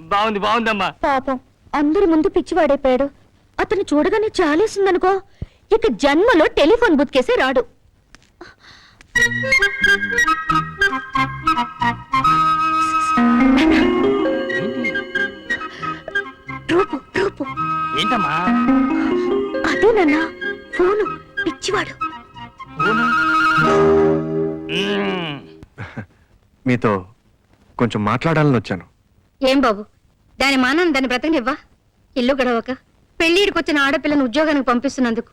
బాగుంది బాగుందమ్మా. పాపం అందరి ముందు పిచ్చివాడైపోయాడు. అతను చూడగానే చాలేసిందనుకో. ఇక జన్మలో టెలిఫోన్ బుత్కేసే రాడు. రూపు రూపు. ఏంటమ్మా? అదేనన్నా ఫోను పిచ్చివాడు. మీతో కొంచెం మాట్లాడాలని వచ్చాను. ఏం బాబు? దాని మానాన్ని దాన్ని బ్రతకనివ్వా ఇల్లు గడవక పెళ్ళిడికి వచ్చిన ఆడపిల్లను ఉద్యోగానికి పంపిస్తున్నందుకు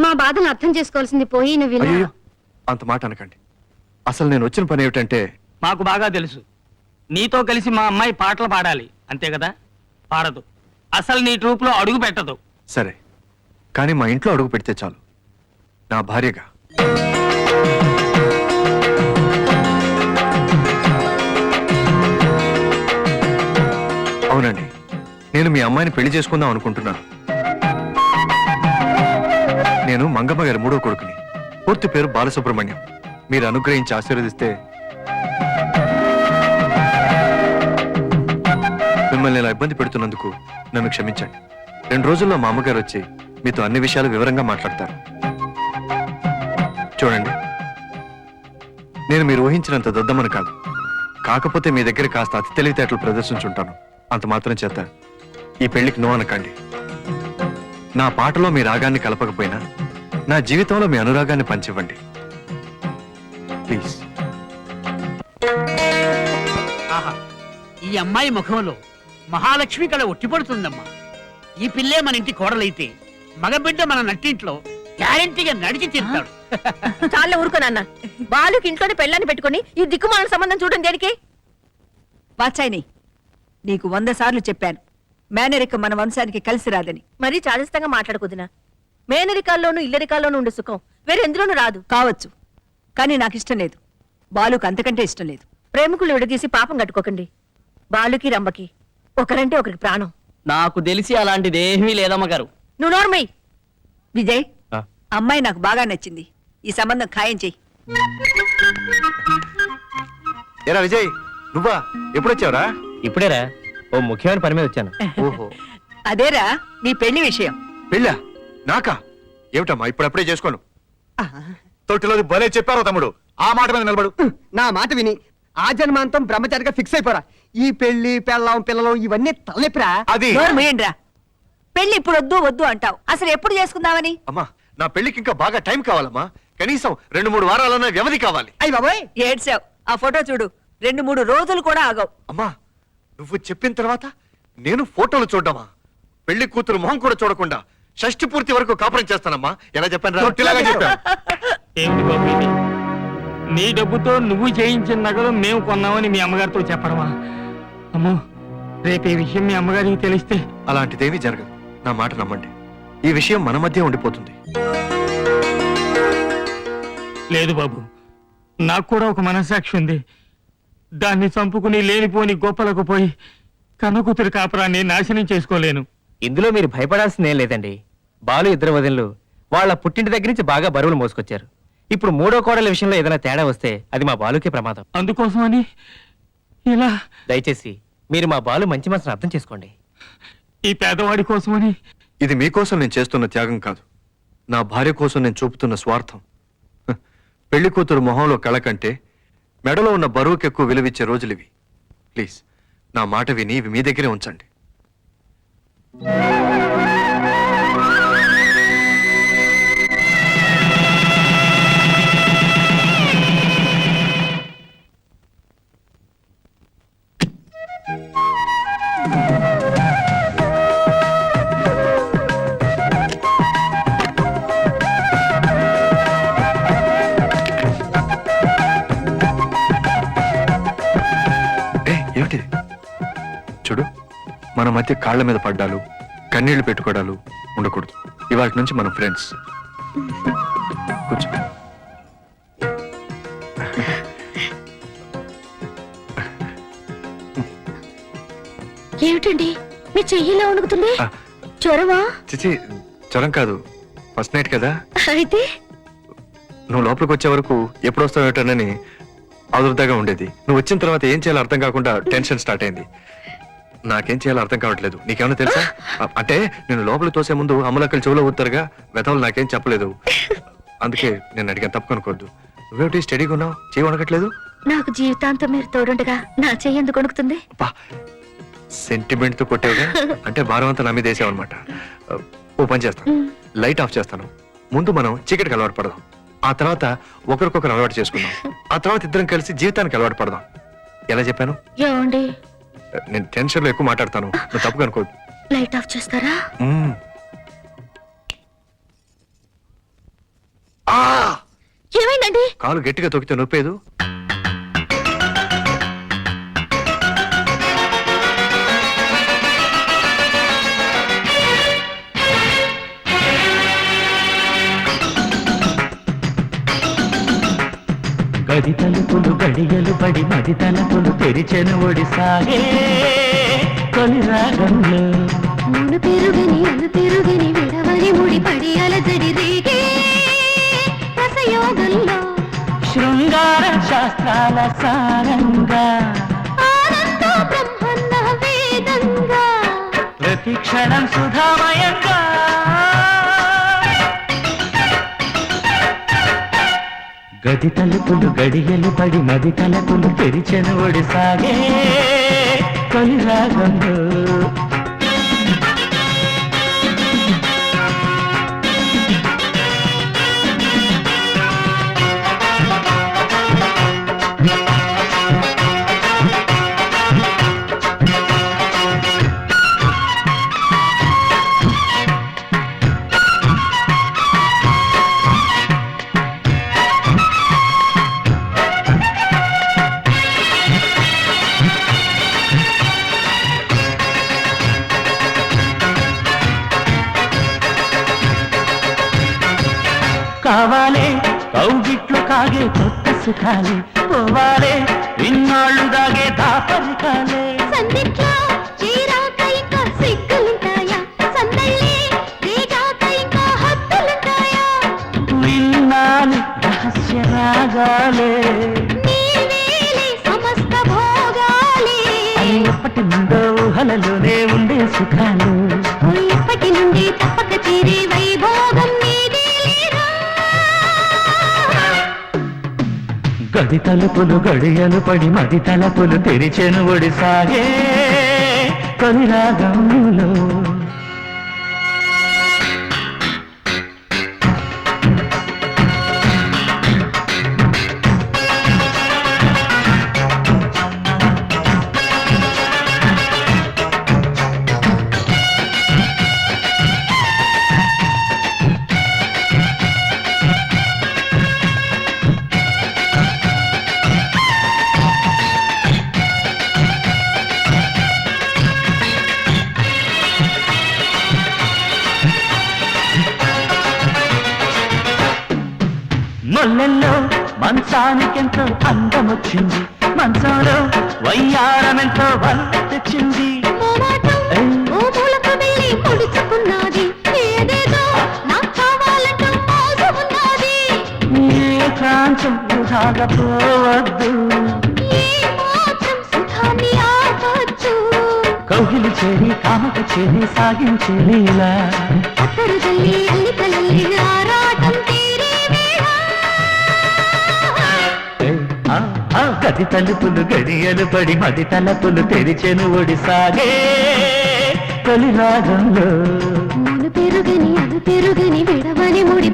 మా బాధను అర్థం చేసుకోవాల్సింది పోయి నువ్వు ఇలా- అయ్యో అంత మాట అనకండి. అసలు నేను వచ్చిన పని ఏమిటంటే మాకు బాగా తెలుసు. నీతో కలిసి మా అమ్మాయి పాటలు పాడాలి. అంతే కదా? పాడదు. అసలు నీ ట్రూప్లో అడుగు పెట్టదు. సరే. కానీ మా ఇంట్లో అడుగు పెడితే చాలు. నా భార్యగా. నేను మీ అమ్మాయిని పెళ్ళి చేసుకుందాం అనుకుంటున్నాను. నేను మంగమ్మ గారి మూడో కొడుకుని. పూర్తి పేరు బాలసుబ్రహ్మణ్యం. మీరు అనుగ్రహించి ఆశీర్వదిస్తే మిమ్మల్ని ఇలా ఇబ్బంది పెడుతున్నందుకు నన్ను క్షమించండి. రెండు రోజుల్లో మా అమ్మగారు వచ్చి మీతో అన్ని విషయాలు వివరంగా మాట్లాడతారు. చూడండి. నేను మీరు ఊహించినంత దద్దమని కాదు. కాకపోతే మీ దగ్గర కాస్త అతి తెలివితేటలు ప్రదర్శించుంటాను. అంత మాత్రం చేత ఈ పెళ్ళికి నో అనకండి. నా పాటలో మీ రాగాన్ని కలపకపోయినా నా జీవితంలో మీ అనురాగాన్ని పంచివ్వండి. ప్లీజ్. ఆహా ఈ అమ్మాయి ముఖంలో మహాలక్ష్మి కళ ఒట్టిపడుతుందమ్మా. ఈ పిల్లే మన ఇంటి కోడలైతే మగబిడ్డ మన నట్టింట్లో గ్యారెంటీగా నడిచి తీరుతాడు. చాలే ఊరుకోనన్న బాలుకి ఇంట్లోనే పెళ్ళాన్ని పెట్టుకొని ఈ దిక్కుమాల సంబంధం చూడడం దేనికి? వాచాయిని నీకు వంద సార్లు చెప్పాను. మేనరిక మన వంశానికి కలిసి రాదని. మరీ చాదస్తంగా మాట్లాడుకుదినా మేనరికాల్లోనూ ఇల్లరికాల్లోనూ ఉండే సుఖం వేరెందులోనూ రాదు. కావచ్చు. కానీ నాకు ఇష్టం లేదు. బాలుకు అంతకంటే ఇష్టం లేదు. ప్రేమికులు విడదీసి పాపం కట్టుకోకండి. బాలుకి రంబకి ఒకరంటే ఒకరికి ప్రాణం. నాకు తెలిసి అలాంటిది ఏమీ లేదమ్మ గారు. నువ్వు నోర్మై విజయ్ ఆ. అమ్మాయి నాకు బాగా నచ్చింది. ఈ సంబంధం ఖాయం చెయ్యి ఎరా విజయ్ నువ్వా? ఎప్పుడొచ్చావురా? ఇప్పుడేరా. ఓ ముఖ్యమైన పని మీద వచ్చాను. ఓహో. అదేరా నీ పెళ్ళి విషయం. పెళ్ళా? నాకా? ఏమిటమ్మా ఇప్పుడప్పుడే చేసుకోను. తొట్టిలోది భలే చెప్పారు తమ్ముడు. ఆ మాట మీద నిలబడు. నా మాట విని ఆ జన్మాంతం బ్రహ్మచారిగా ఫిక్స్ అయిపోరా. ఈ పెళ్ళి పెళ్ళం పిల్లలు ఇవన్నీ తలెప్పురా? అది. పెళ్ళి ఇప్పుడు వద్దు వద్దు అంటావు. అసలు ఎప్పుడు చేసుకుందామని? అమ్మా నా పెళ్ళికి ఇంకా బాగా టైం కావాలమ్మా. కనీసం రెండు మూడు వారాలన్న వ్యవధి కావాలి. అయ్యి బాబోయ్. ఏడ్చావు. ఆ ఫోటో చూడు. రెండు మూడు రోజులు కూడా ఆగవు. అమ్మా నువ్వు చెప్పిన తర్వాత నేను ఫోటోలు చూడ్డమా? పెళ్ళి కూతురు మొహం కూడా చూడకుండా షష్టి పూర్తి వరకు కాపురం చేస్తానమ్మా. ఎలా చెప్పాను చెప్పాను ఏమిటి బాబు ఇది? నీ డబ్బుతో నువ్వు చేయించిన నగలు మేము కొన్నామని మీ అమ్మగారితో చెప్పడమా? అమ్మో రేపు ఈ విషయం మీ అమ్మగారికి తెలిస్తే. అలాంటిదేమీ జరగదు. నా మాట నమ్మండి. ఈ విషయం మన మధ్య ఉండిపోతుంది. లేదు బాబు నాకు కూడా ఒక మనసాక్షి ఉంది. దాన్ని చంపుకుని లేనిపోని గొప్పలకు పోయి కన్నకూతురి కాపురాన్ని నాశనం చేసుకోలేను. ఇందులో మీరు భయపడాల్సిందేం లేదండి. బాలు ఇద్దరు వదినలు వాళ్ళ పుట్టింటి దగ్గర నుంచి బాగా బరువులు మోసుకొచ్చారు. ఇప్పుడు మూడో కోడల విషయంలో ఏదైనా తేడా వస్తే అది మా బాలుకే ప్రమాదం. అందుకోసమని ఇలా దయచేసి మీరు మా బాలు మంచి మనసును అర్థం చేసుకోండి. ఈ పేదవాడి కోసమని ఇది మీకోసం నేను చేస్తున్న త్యాగం కాదు. నా భార్య కోసం నేను చూపుతున్న స్వార్థం. హ, పెళ్ళి కూతురు మొహంలో కళ కంటే మెడలో ఉన్న బరువుకి ఎక్కువ విలువిచ్చే రోజులివి. ప్లీజ్ నా మాట విని ఇవి మీ దగ్గరే ఉంచండి. మన మధ్య కాళ్ళ మీద పడ్డాలు కన్నీళ్ళు పెట్టుకోవడాలు ఉండకూడదు. ఇవాళ నుంచి మనం ఫ్రెండ్స్ కూర్చో ఏమిటండి? మీ చెయ్యిలా వణుకుతుంది. జ్వరమా? చిచి జ్వరం కాదు. ఫస్ట్ నైట్ కదా? అయితే? నువ్వు లోపలికి వచ్చే వరకు ఎప్పుడు వస్తావు ఏమిటోనని ఆదుర్దాగా ఉండేది. నువ్వు వచ్చిన తర్వాత ఏం చేయాలో అర్థం కాకుండా టెన్షన్ స్టార్ట్ అయింది. నాకేం చేయాలో అర్థం కావట్లేదు. నీకేమైనా తెలుసా? అంటే నేను లోపల తోసే ముందు అమలక్కలు చెవులో ఊతారుగా వెతలు నాకేం చెప్పలేదు. అందుకే నేను అడిగాను తప్పుకొనుకోవద్దు నువ్వేమిటి స్టడీగా ఉన్నావు? చేయి వణకట్లేదు? నాకు జీవితాంతం మీరు తోడుండగా నా చెయ్యి ఎందుకు అబ్బా సెంటిమెంట్తో కొట్టేవుగా? అంటే భారం అంతా నా మీద వేసావన్నమాట. ఓ పని చేస్తాను లైట్ ఆఫ్ చేస్తాను. ముందు మనం చీకటికి అలవాటు పడదాం. ఆ తర్వాత ఒకరికొకరు అలవాటు చేసుకుందాం. ఆ తర్వాత ఇద్దరం కలిసి జీవితానికి అలవాటు పడదాం. ఎలా చెప్పాను? ఏమండి? నేను టెన్షన్లో ఎక్కువ మాట్లాడతాను. నువ్వు తప్పుగా అనుకోవద్దు లైట్ ఆఫ్ చేస్తారా! ఏమైందండి? కాలు గట్టిగా తొక్కితే నొప్పేదు? గది తలుపులు గడియలు పడి మది తలుపులు తెరిచెను ఒడిసాగే. తొలి రాగంలో మూడు పెరుగని అలు పెరుగని విడవని ముడి పడి అలజడి రేగే. రసయోగంలో శృంగార శాస్త్రాల సారంగా. ఆనంద బ్రహ్మన్న వేదంగా. ప్రతి క్షణం సుధామయంగా. గది తలుపులు గడియలు పడి మది తలుపులు తెరిచెను ఒడిసాగే తొలి రాగంలో కావాలే? కౌగిట్లు కాగే కొత్త సుఖాలే. పోవాలే? ఇన్నాళ్ళు దాగే దాపరికాలే సందిట్లో రహస్య రాగాలే. నీవేలే సమస్త భోగాలే. అవి ఎప్పటి నుండో ఊహలలోనే ఉండే సుఖాలు. ఇప్పటి నుండి తప్పక తీరే వైభోగం పది తలుపులు గడియలు పడి మది తలుపులు తెరిచెను ఒడిసాగే. తొలి రాగంలో మొల్లెల్లో మంచానికెంతో అందమొచ్చింది? మంచంలో వయ్యారమెంతో వల్ల తెచ్చింది ప్రాంతం కౌగిలి చేరి కామక చేరి సాగించే లీలా. ఆ, గది తలుపులు గడియలు పడి మది తలుపులు తెరిచెను ఒడిసాగే. తొలి రాగంలో పెరుగని అను పెరుగని విడవని ముడి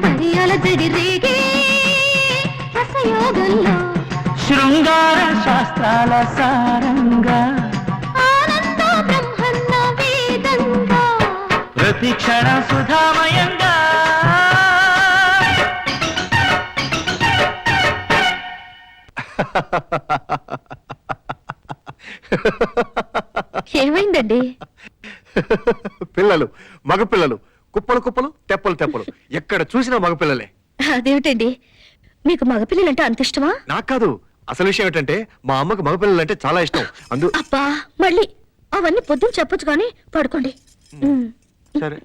రేగే. రసయోగంలో శృంగార శాస్త్రాల సారంగా. ఆనంద బ్రహ్మన్న వేదంగా. ప్రతి క్షణ సుధామయంగా పిల్లలు మగపిల్లలు కుప్పలు కుప్పలు తెప్పలు తెప్పలు. ఎక్కడ చూసినా మగపిల్లలే. అదేమిటండి? మీకు మగపిల్లలంటే అంత ఇష్టమా? నాకు కాదు. అసలు విషయం ఏంటంటే మా అమ్మకి మగపిల్లలు అంటే చాలా ఇష్టం. అందు అబ్బా మళ్ళీ అవన్నీ పొద్దున్న చెప్పొచ్చు కానీ పడుకోండి. ఉమ్. సరే.